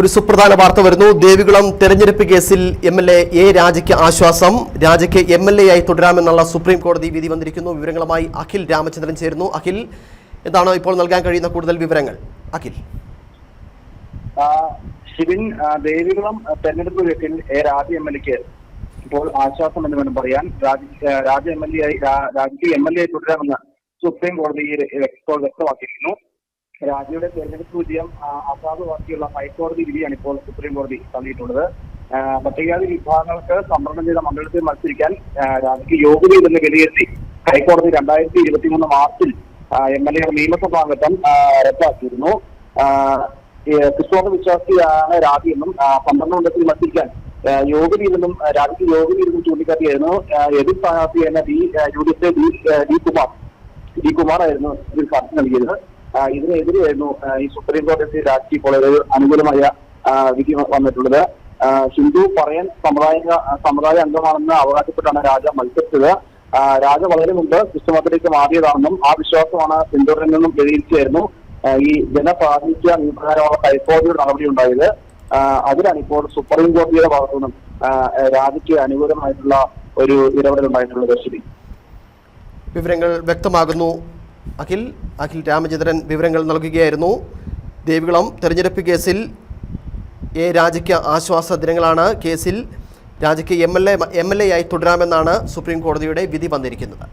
ഒരു സുപ്രധാന വാർത്ത വരുന്നു. ദേവികുളം തെരഞ്ഞെടുപ്പ് കേസിൽ എം എൽ എ എ രാജയ്ക്ക് ആശ്വാസം. രാജയ്ക്ക് എം എൽ എ ആയി തുടരാമെന്നുള്ള സുപ്രീം കോടതി വിധി വന്നിരിക്കുന്നു. വിവരങ്ങളുമായി അഖിൽ രാമചന്ദ്രൻ ചേരുന്നു. അഖിൽ എന്താണ് ഇപ്പോൾ നൽകാൻ കഴിയുന്ന കൂടുതൽ വിവരങ്ങൾ? അഖിൽ. ശിവിൻ ദേവികുളം തെരഞ്ഞെടുപ്പ് കേസിൽ എ രാജ എം എൽ എക്ക് ഇപ്പോൾ ആശ്വാസം എന്ന് വേണം പറയാൻ. രാജ എം എൽ എ ആയി രാജയ്ക്ക് എം എൽ എ ആയി തുടരാമെന്ന് സുപ്രീം കോടതി വ്യക്തമാക്കിയിരുന്നു രാജയുടെ തെരഞ്ഞെടുപ്പ് വിജയം അസാധുവാക്കിയുള്ള ഹൈക്കോടതി വിധിയാണ് ഇപ്പോൾ സുപ്രീം കോടതി തള്ളിയിട്ടുള്ളത്. പട്ടികജാതി വിഭാഗങ്ങൾക്ക് സംവരണം ചെയ്ത മണ്ഡലത്തിൽ മത്സരിക്കാൻ രാജിക്ക് യോഗ്യതയില്ലെന്ന് വിലയിരുത്തി ഹൈക്കോടതി രണ്ടായിരത്തി ഇരുപത്തി മൂന്ന് മാർച്ചിൽ എം എൽ എയുടെ നിയമസഭാ അംഗത്വം ആ, റദ്ദാക്കിയിരുന്നു. ക്രിസ്തോമ വിശ്വാസിയാണ് രാജി എന്നും പന്ത്രണ്ട് മണ്ഡലത്തിൽ മത്സരിക്കാൻ യോഗ്യതയില്ലെന്നും രാജിക്ക് യോഗ്യതയില്ലെന്നും ചൂണ്ടിക്കാട്ടിയായിരുന്നു എതിർ സ്ഥാനാർത്ഥിയായിരുന്ന D U D F D D Kumar. D ഇതിൽ സാക്ഷി നൽകിയത്. ഇതിനെതിരെയായിരുന്നു ഈ സുപ്രീം കോടതി രാജി കോളേജ് അനുകൂലമായ വിധി വന്നിട്ടുള്ളത്. ഹിന്ദു പറയാൻ സമുദായ സമുദായ അംഗമാണെന്ന് അവകാശപ്പെട്ടാണ് രാജ മത്സരിച്ചത്. രാജ വളരെ മുമ്പ് ക്രിസ്തുമതത്തിലേക്ക് മാറിയതാണെന്നും ആ വിശ്വാസമാണ് പിന്തുടരുന്നതെന്നും വിലയിരുത്തിയായിരുന്നു ആ, ഈ ജനപ്രാതിനിധ്യ നിയമപ്രകാരമുള്ള ഹൈക്കോടതിയുടെ നടപടി ഉണ്ടായത്. അതിലാണ് ഇപ്പോൾ സുപ്രീം കോടതിയുടെ ഭാഗത്തു നിന്നും രാജയ്ക്ക് അനുകൂലമായിട്ടുള്ള ഒരു ഇടപെടൽ ഉണ്ടായിട്ടുള്ളത് ശരി. വിവരങ്ങൾ വ്യക്തമാകുന്നു. അഖിൽ അഖിൽ രാമചന്ദ്രൻ വിവരങ്ങൾ നൽകുകയായിരുന്നു. ദേവികുളം തെരഞ്ഞെടുപ്പ് കേസിൽ എ രാജയ്ക്ക് ആശ്വാസ ദിനങ്ങളാണ്. കേസിൽ രാജയ്ക്ക് M L A M L A ആയി തുടരാമെന്നാണ് സുപ്രീം കോടതിയുടെ വിധി വന്നിരിക്കുന്നത്.